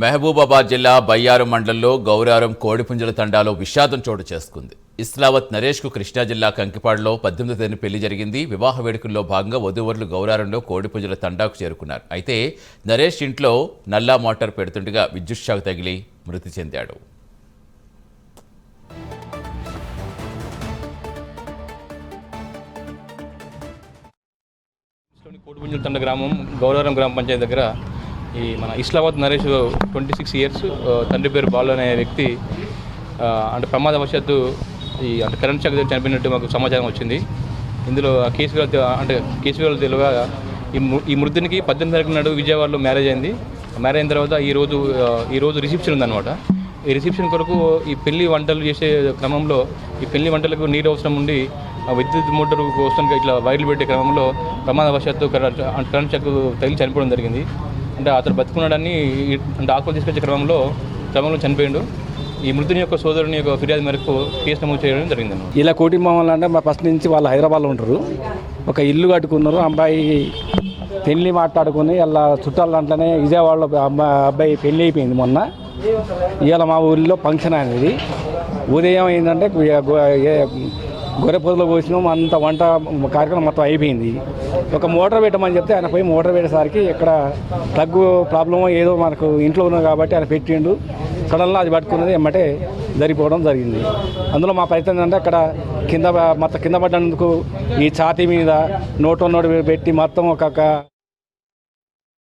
మహబూబాబాద్ జిల్లా బయ్యారం మండలంలో గౌరారం కోడిపుంజల తండాలో విషాదం చోటు చేసుకుంది. ఇస్లావత్ నరేష్కు కృష్ణా జిల్లా కంకిపాడులో పద్దెనిమిది తేదీన పెళ్ళి జరిగింది. వివాహ వేడుకల్లో భాగంగా వధూవరులు గౌరారంలో కోడిపుంజల తండాకు చేరుకున్నారు. అయితే నరేష్ ఇంట్లో నల్లా మోటార్ పెడుతుండగా విద్యుత్ షాక్ తగిలి మృతి చెందాడు. కోడిపుంజల తండ గ్రామం గౌరవరం గ్రామ పంచాయతీ దగ్గర ఈ మన Islabad Naresh twenty six years తండ్రి పేరు బాలు అనే వ్యక్తి అంటే ప్రమాదవశాత్తు ఈ అంటే కరెంట్ షాక్ దగ్గర చనిపోయినట్టు మాకు సమాచారం వచ్చింది. ఇందులో ఆ కేసు అంటే కేసు వివరాలు తెలియగా ఈ ఈ మృతునికి పద్దెనిమిది తారీఖు నాడు విజయవాడలో మ్యారేజ్ అయింది. మ్యారేజ్ అయిన తర్వాత ఈ రోజు రిసెప్షన్ ఉందన్నమాట. ఈ రిసెప్షన్ కొరకు ఈ పెళ్ళి వంటలు చేసే క్రమంలో ఈ పెళ్ళి వంటలకు నీరు అవసరం ఉండి విద్యుత్ మోటార్ కోసం ఇట్లా వైర్లు పెట్టే క్రమంలో ప్రమాదవశాత్తు కరెంట్ అంటే కరెంట్ షాక్ తగిలి చనిపోవడం జరిగింది. అంటే అతను బతుకున్నాడని అంటే ఆకులు తీసుకొచ్చే క్రమంలో క్రమంలో చనిపోయాడు. ఈ మృతుని యొక్క సోదరుని యొక్క ఫిర్యాదు మేరకు కేసు నమోదు చేయడం జరిగింది ఇలా కుటుంబం అంటే మా ఫస్ట్ నుంచి వాళ్ళు హైదరాబాద్లో ఉంటారు. ఒక ఇల్లు కట్టుకున్నారు. అబ్బాయి పెళ్ళి మాట్లాడుకుని అలా చుట్టాల దాంట్లోనే విజయవాడలో అమ్మాయి అబ్బాయి పెళ్ళి అయిపోయింది మొన్న. ఇవాళ మా ఊరిలో ఫంక్షన్ అనేది. ఉదయం ఏంటంటే గొర్రె పోసినాం అంత వంట కార్యక్రమం మొత్తం అయిపోయింది. ఒక మోటార్ పెట్టమని చెప్తే ఆయన పోయి మోటార్ పెట్టేసరికి ఇక్కడ తగ్గు ప్రాబ్లమ్ ఏదో మనకు ఇంట్లో ఉన్నాం కాబట్టి ఆయన పెట్టిండు. సడన్గా అది పట్టుకున్నది ఎమ్మటే జరిగిపోవడం జరిగింది. అందులో మా ప్రయత్నం ఏంటంటే అక్కడ కింద మొత్తం కింద పడ్డందుకు ఈ ఛాతీ మీద నోటు నోటు పెట్టి మొత్తం ఒక